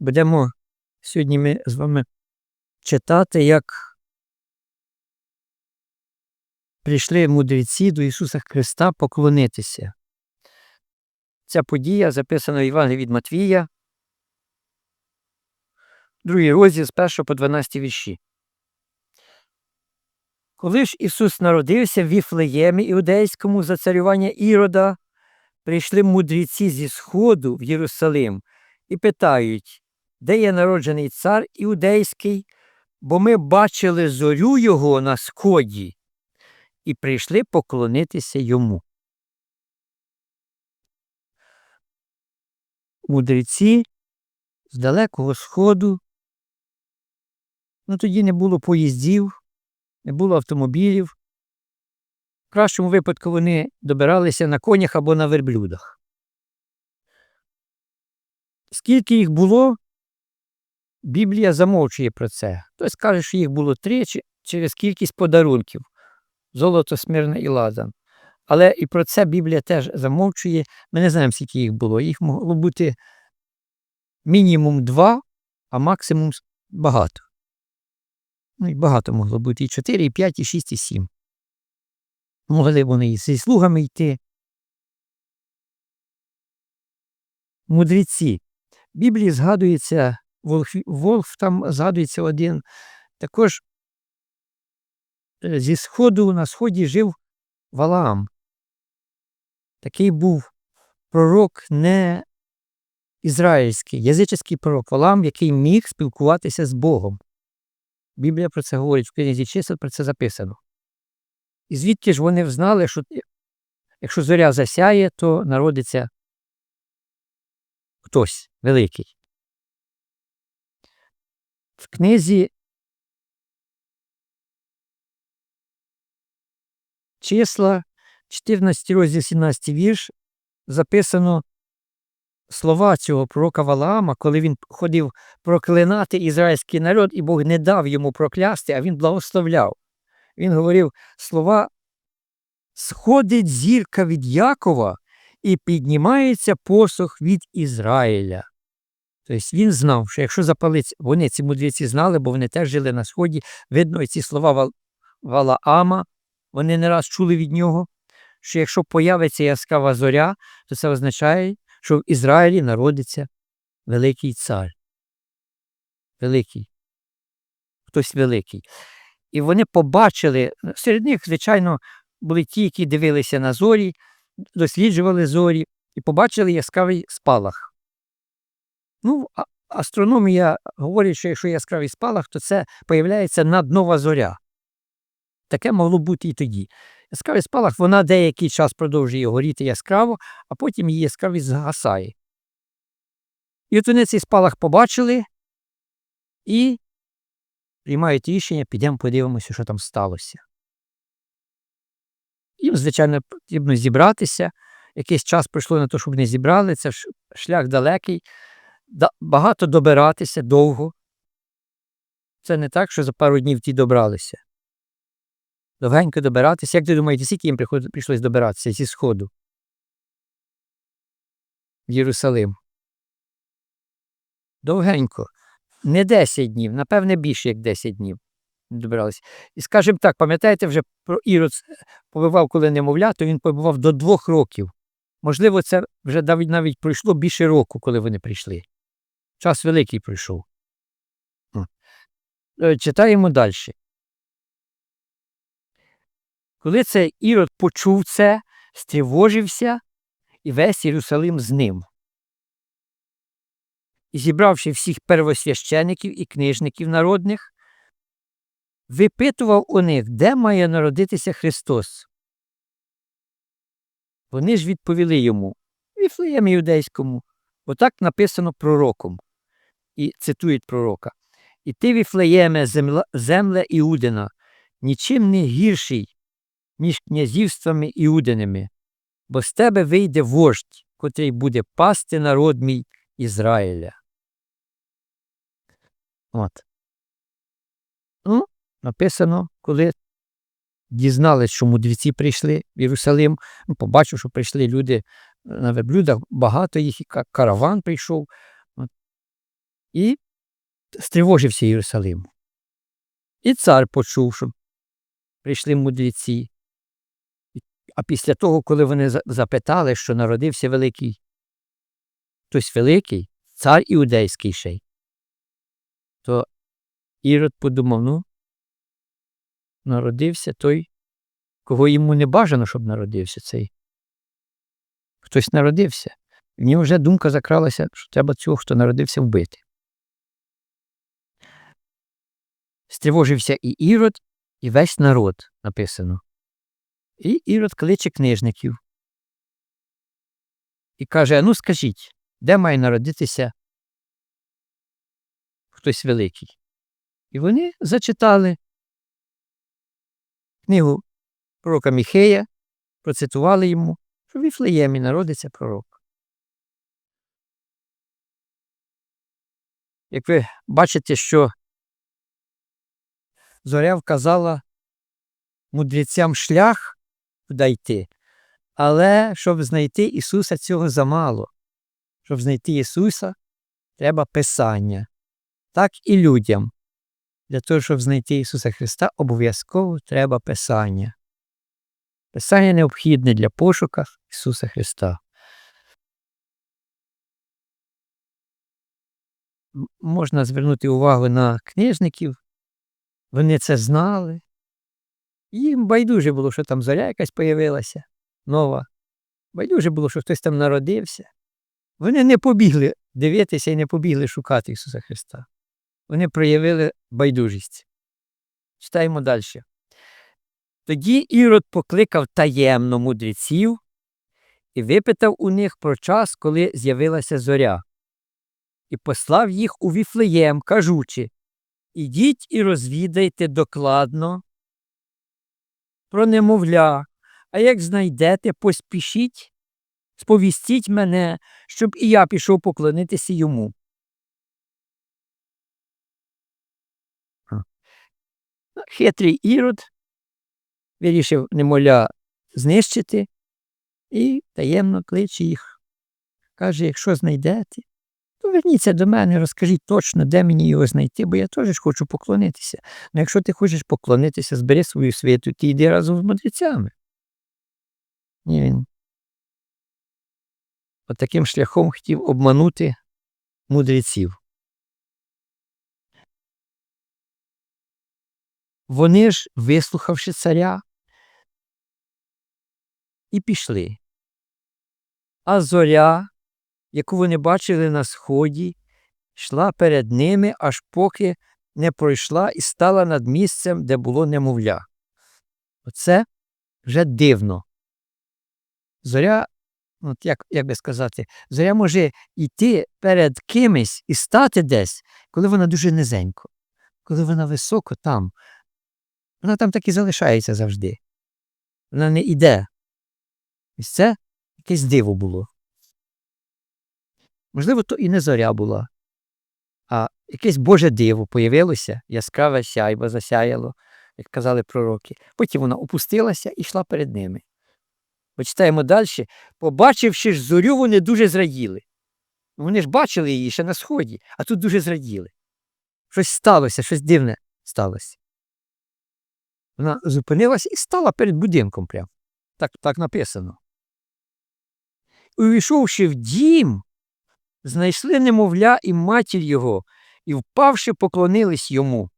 Будемо сьогодні ми з вами читати, як прийшли мудреці до Ісуса Христа поклонитися. Ця подія записана в Івангелії від Матвія, другий розділ з 1 по 12 вірші. Коли ж Ісус народився в Віфлеємі іудейському за царювання Ірода, прийшли мудреці зі Сходу в Єрусалим і питають, де є народжений цар іудейський, бо ми бачили зорю його на сході і прийшли поклонитися йому. Мудреці з далекого сходу, ну тоді не було поїздів, не було автомобілів. В кращому випадку вони добиралися на конях або на верблюдах. Скільки їх було, Біблія замовчує про це. Хтось каже, що їх було три через кількість подарунків золото, смирне і ладан. Але і про це Біблія теж замовчує. Ми не знаємо, скільки їх було. Їх могло бути мінімум два, а максимум багато. Ну і багато могло бути і 4, і 5, і 6, і 7. Могли вони і зі слугами йти. Мудреці. В Біблії згадується Волх, Волх там згадується один. Також е, зі сходу на сході жив Валаам. Такий був пророк не ізраїльський, язичний пророк Валаам, який міг спілкуватися з Богом. Біблія про це говорить, в книзі чисел про це записано. І звідки ж вони знали, що якщо зоря засяє, то народиться хтось великий. В книзі числа, 14 розділ 17 вірш, записано слова цього пророка Валаама, коли він ходив проклинати ізраїльський народ, і Бог не дав йому проклясти, а він благословляв. Він говорив слова сходить зірка від Якова і піднімається посох від Ізраїля. Тобто він знав, що якщо запалить, вони ці мудреці знали, бо вони теж жили на Сході, видно, ці слова Валаама, вони не раз чули від нього, що якщо появиться яскрава зоря, то це означає, що в Ізраїлі народиться великий цар. Великий. Хтось великий. І вони побачили, серед них, звичайно, були ті, які дивилися на зорі, досліджували зорі і побачили яскравий спалах. Ну, астрономія говорить, що якщо яскравий спалах, то це появляється наднова зоря. Таке могло бути і тоді. Яскравий спалах, вона деякий час продовжує горіти яскраво, а потім її яскравість згасає. І от вони цей спалах побачили і приймають рішення, підемо подивимося, що там сталося. Їм, звичайно, потрібно зібратися. Якийсь час пройшло на те, щоб не зібрали, це шлях далекий, багато добиратися довго. Це не так, що за пару днів ті добралися. Довгенько добиратися. Як ти думаєте, скільки їм прийшлось добиратися зі Сходу? В Єрусалим? Довгенько. Не 10 днів, напевне, більше, як 10 днів добиралися. І скажімо так, пам'ятаєте, вже про Ірод побивав, коли немовля, то він побивав до двох років. Можливо, це вже навіть навіть пройшло більше року, коли вони прийшли. Час великий пройшов. Е, читаємо далі. Коли цей Ірод почув це, стривожився і весь Єрусалим з ним. І зібравши всіх первосвящеників і книжників народних, випитував у них, де має народитися Христос. Вони ж відповіли йому Віфлеємі юдейському, отак написано пророком. І цитують пророка. І ти, Віфлеєме, земля, земля Іудина, нічим не гірший, ніж князівствами Іудиними, бо з тебе вийде вождь, котрий буде пасти народ мій Ізраїля. От. Ну, написано, коли дізналися, що мудреці прийшли в Єрусалим, ну, побачив, що прийшли люди на верблюдах, багато їх, і караван прийшов. І стривожився Єрусалим. І цар почув, що прийшли мудреці. А після того, коли вони запитали, що народився великий, хтось великий, цар іудейський ще то Ірод подумав, ну, народився той, кого йому не бажано, щоб народився цей. Хтось народився. В нього вже думка закралася, що треба цього, хто народився, вбити. Стривожився і Ірод, і весь народ написано. І Ірод кличе книжників. І каже: ну скажіть, де має народитися хтось великий? І вони зачитали книгу пророка Міхея, процитували йому, що в Віфлеємі народиться пророк. Як ви бачите, що зоря вказала мудрецям шлях, куди йти, але щоб знайти Ісуса, цього замало. Щоб знайти Ісуса, треба Писання. Так і людям. Для того, щоб знайти Ісуса Христа, обов'язково треба Писання. Писання необхідне для пошука Ісуса Христа. Можна звернути увагу на книжників. Вони це знали. Їм байдуже було, що там зоря якась появилася, нова. Байдуже було, що хтось там народився. Вони не побігли дивитися і не побігли шукати Ісуса Христа. Вони проявили байдужість. Читаємо далі. Тоді Ірод покликав таємно мудреців і випитав у них про час, коли з'явилася зоря, і послав їх у Віфлеєм, кажучи Ідіть і розвідайте докладно. Про немовля, а як знайдете, поспішіть, сповістіть мене, щоб і я пішов поклонитися йому. Хитрий Ірод. Вирішив немовля знищити і таємно кличе їх. Каже, якщо знайдете, то верніться до мене, розкажіть точно, де мені його знайти, бо я теж хочу поклонитися. Ну, якщо ти хочеш поклонитися, збери свою світу, ти йди разом з мудрецями. Ні, він от шляхом хотів обманути мудреців. Вони ж, вислухавши царя, і пішли. А зоря, яку вони бачили на сході, йшла перед ними, аж поки не пройшла і стала над місцем, де було немовля. Оце вже дивно. Зоря, от як, як би сказати, зоря може йти перед кимось і стати десь, коли вона дуже низенько, коли вона високо там. Вона там так і залишається завжди. Вона не йде. І це якесь диво було. Можливо, то і не зоря була, а якесь Боже диво появилося, яскраве сяйво засяяло, як казали пророки. Потім вона опустилася і йшла перед ними. Почитаємо далі. Побачивши ж зорю, вони дуже зраділи. Вони ж бачили її ще на сході, а тут дуже зраділи. Щось сталося, щось дивне сталося. Вона зупинилася і стала перед будинком прямо. Так, так написано. Увійшовши в дім, знайшли немовля і матір його, і, впавши, поклонились йому.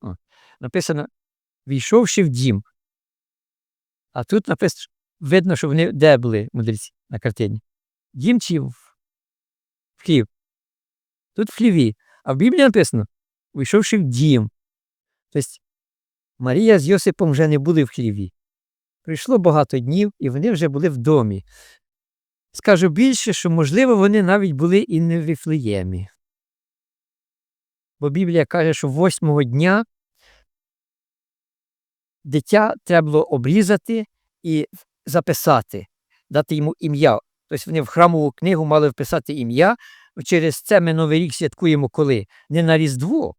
О, написано, війшовши в дім. А тут написано, видно, що вони де були мудреці на картині. Дім чи в хлів? Тут в хліві. А в Біблії написано, вийшовши в дім. Тобто Марія з Йосипом вже не були в хліві. Пройшло багато днів, і вони вже були в домі. Скажу більше, що, можливо, вони навіть були і не в Віфлеємі. Бо Біблія каже, що восьмого дня дитя треба було обрізати і записати, дати йому ім'я. Тобто вони в храмову книгу мали вписати ім'я. Через це ми Новий рік святкуємо коли? Не на Різдво,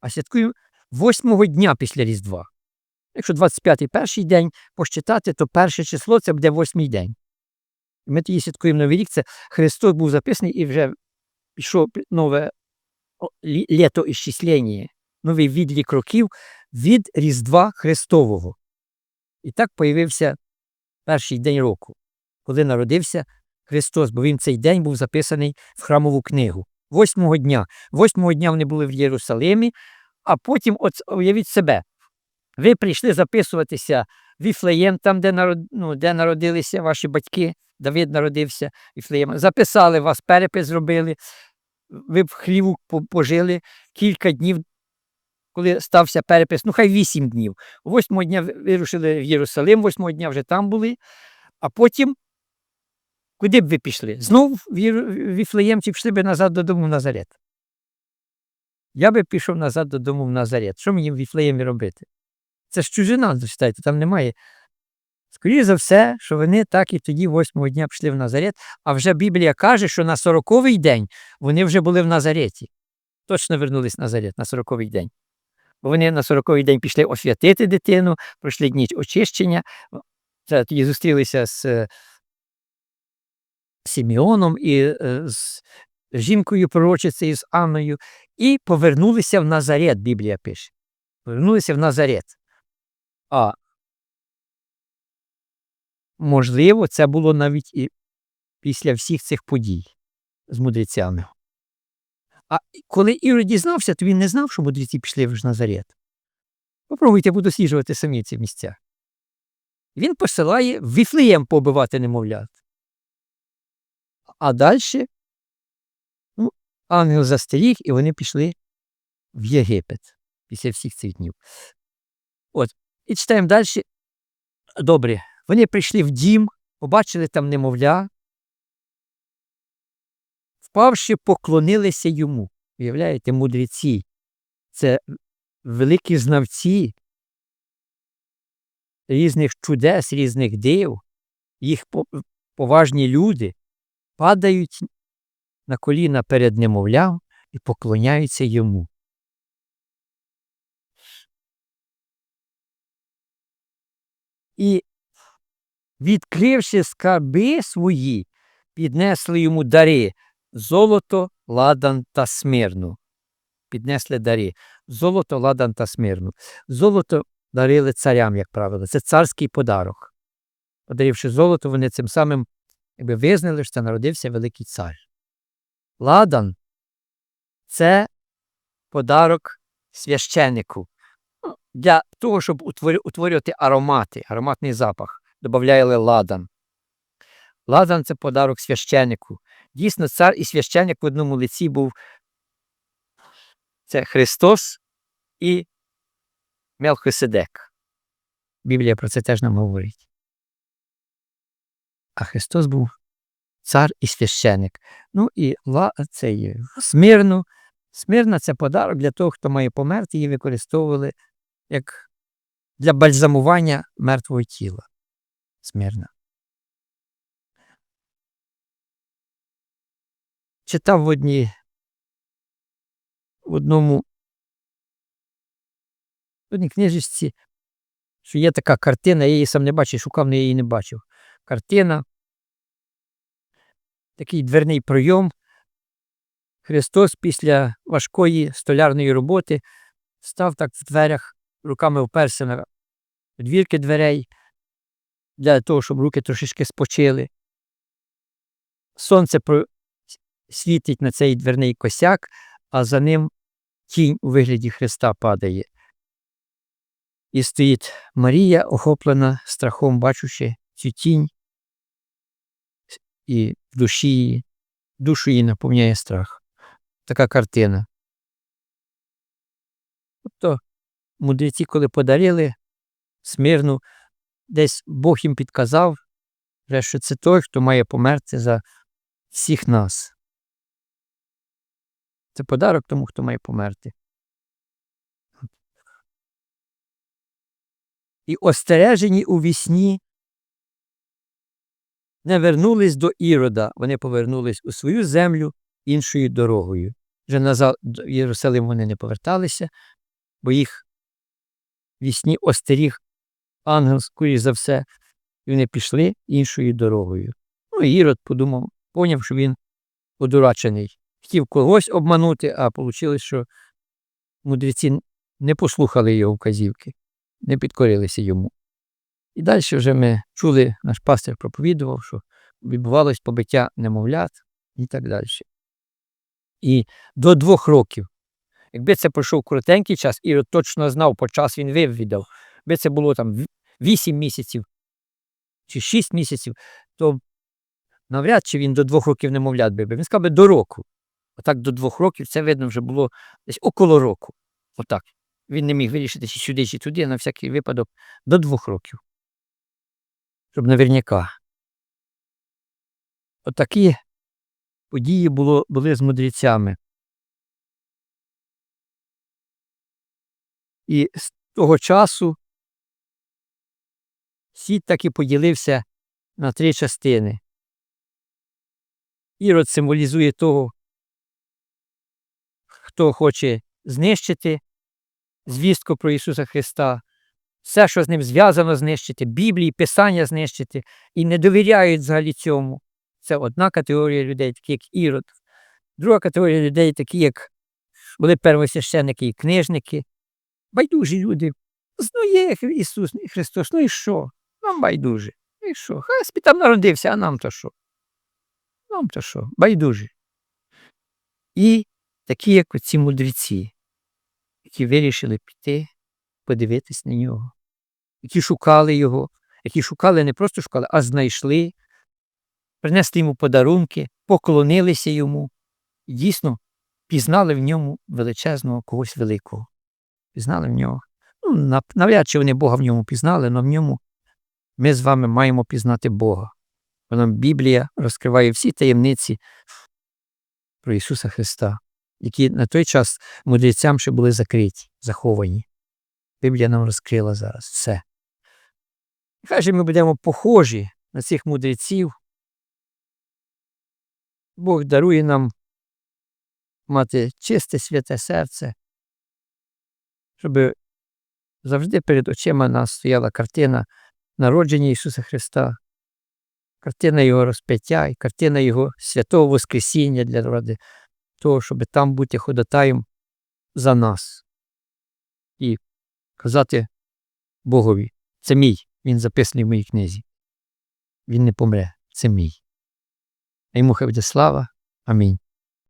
а святкуємо восьмого дня після Різдва. Якщо 25-й перший день посчитати, то перше число це буде восьмий день. Ми тоді святкуємо Новий рік, це Христос був записаний і вже пішло нове о, лі- новий відлік років від Різдва Христового. І так появився перший день року, коли народився Христос, бо він цей день був записаний в храмову книгу. Восьмого дня. Восьмого дня вони були в Єрусалимі, а потім, от уявіть себе, ви прийшли записуватися в Іфлеєм, там, де, народ, ну, де народилися ваші батьки, Давид народився в Іфлеєм. Записали вас, перепис зробили, ви в хліву пожили кілька днів, коли стався перепис, ну хай вісім днів. Восьмого дня вирушили в Єрусалим, восьмого дня вже там були, а потім куди б ви пішли? Знов в, Єру... чи пішли б назад додому в Назарет? Я би пішов назад додому в Назарет. Що мені в Іфлеємі робити? Це ж чужина, зачитайте, там немає. Скоріше за все, що вони так і тоді, восьмого дня, пішли в Назарет, а вже Біблія каже, що на сороковий день вони вже були в Назареті. Точно вернулись в Назарет на сороковий день. Бо вони на сороковий день пішли освятити дитину, пройшли дні очищення. Це тоді зустрілися з е, Сімеоном і е, з жінкою пророчицею, з Анною, і повернулися в Назарет, Біблія пише. Повернулися в Назарет. А можливо, це було навіть і після всіх цих подій з мудрецями. А коли Ірод дізнався, то він не знав, що мудреці пішли в Назарет. Попробуйте подосліджувати самі ці місця. Він посилає Віфлеєм побивати немовлят. А далі ну, ангел застеріг, і вони пішли в Єгипет після всіх цих днів. От, і читаємо далі. Добре, вони прийшли в дім, побачили там немовля, впавши, поклонилися йому. Уявляєте, мудреці. Це великі знавці різних чудес, різних див, їх поважні люди падають на коліна перед немовлям і поклоняються йому. І, відкривши скарби свої, піднесли йому дари золото, ладан та смирну. Піднесли дари. Золото, ладан та смирну. Золото дарили царям, як правило. Це царський подарок. Подаривши золото, вони цим самим якби визнали, що народився великий цар. Ладан це подарок священнику. Для того, щоб утворювати аромати, ароматний запах, додавали ладан. Ладан це подарок священнику. Дійсно, цар і священник в одному лиці був це Христос і Мелхиседек. Біблія про це теж нам говорить. А Христос був цар і священик. Ну і ла, цей, смирну. Смирна це подарок для того, хто має померти, її використовували як для бальзамування мертвого тіла. Смирна. Читав в одній в одному в одній книжечці, що є така картина, я її сам не бачив, шукав, але я її не бачив. Картина, такий дверний пройом. Христос після важкої столярної роботи став так в дверях, руками вперся на двірки дверей, для того, щоб руки трошечки спочили. Сонце світить на цей дверний косяк, а за ним тінь у вигляді Христа падає. І стоїть Марія, охоплена страхом, бачучи цю тінь, і в душі її, душу її наповняє страх. Така картина. Тобто мудреці, коли подарили смирну, десь Бог їм підказав, що це той, хто має померти за всіх нас. Це подарок тому, хто має померти. І остережені у вісні не вернулись до Ірода, вони повернулись у свою землю іншою дорогою. Вже назад до Єрусалим вони не поверталися, бо їх вісні остеріг ангел, за все, і вони пішли іншою дорогою. Ну, і Ірод подумав, поняв, що він одурачений хотів когось обманути, а вийшло, що мудреці не послухали його вказівки, не підкорилися йому. І далі вже ми чули, наш пастир проповідував, що відбувалось побиття немовлят і так далі. І до двох років. Якби це пройшов коротенький час, і точно знав, по час він вивідав, якби це було там в- вісім місяців чи шість місяців, то навряд чи він до двох років немовлят би. Він сказав би до року. Отак до двох років це видно вже було десь около року. Отак. Він не міг вирішити чи сюди, чи туди, на всякий випадок, до двох років. Щоб наверняка. Отакі події було, були з мудрецями. І з того часу світ так і поділився на три частини. Ірод символізує того, хто хоче знищити звістку про Ісуса Христа, все, що з ним зв'язано, знищити, Біблії, Писання знищити, і не довіряють взагалі цьому. Це одна категорія людей, такі як Ірод. Друга категорія людей, такі як були первосвященники і книжники, байдужі люди. Ну Ісус Христос, ну і що? Нам байдуже. І що? Хай там народився, а нам то що? Нам то що? Байдужі. І такі, як оці мудреці, які вирішили піти, подивитись на нього, які шукали його, які шукали, не просто шукали, а знайшли, принесли йому подарунки, поклонилися йому і дійсно пізнали в ньому величезного когось великого. Пізнали в нього. Ну, навряд чи вони Бога в ньому пізнали, але в ньому ми з вами маємо пізнати Бога. Бо нам Біблія розкриває всі таємниці про Ісуса Христа, які на той час мудрецям ще були закриті, заховані. Біблія нам розкрила зараз все. Хай же ми будемо похожі на цих мудреців. Бог дарує нам мати чисте святе серце, щоб завжди перед очима нас стояла картина народження Ісуса Христа, картина Його розп'яття і картина Його святого Воскресіння для ради того, щоб там бути ходатаєм за нас. І казати Богові, це мій, він записаний в моїй книзі. Він не помре, це мій. Йому хай буде слава. Амінь.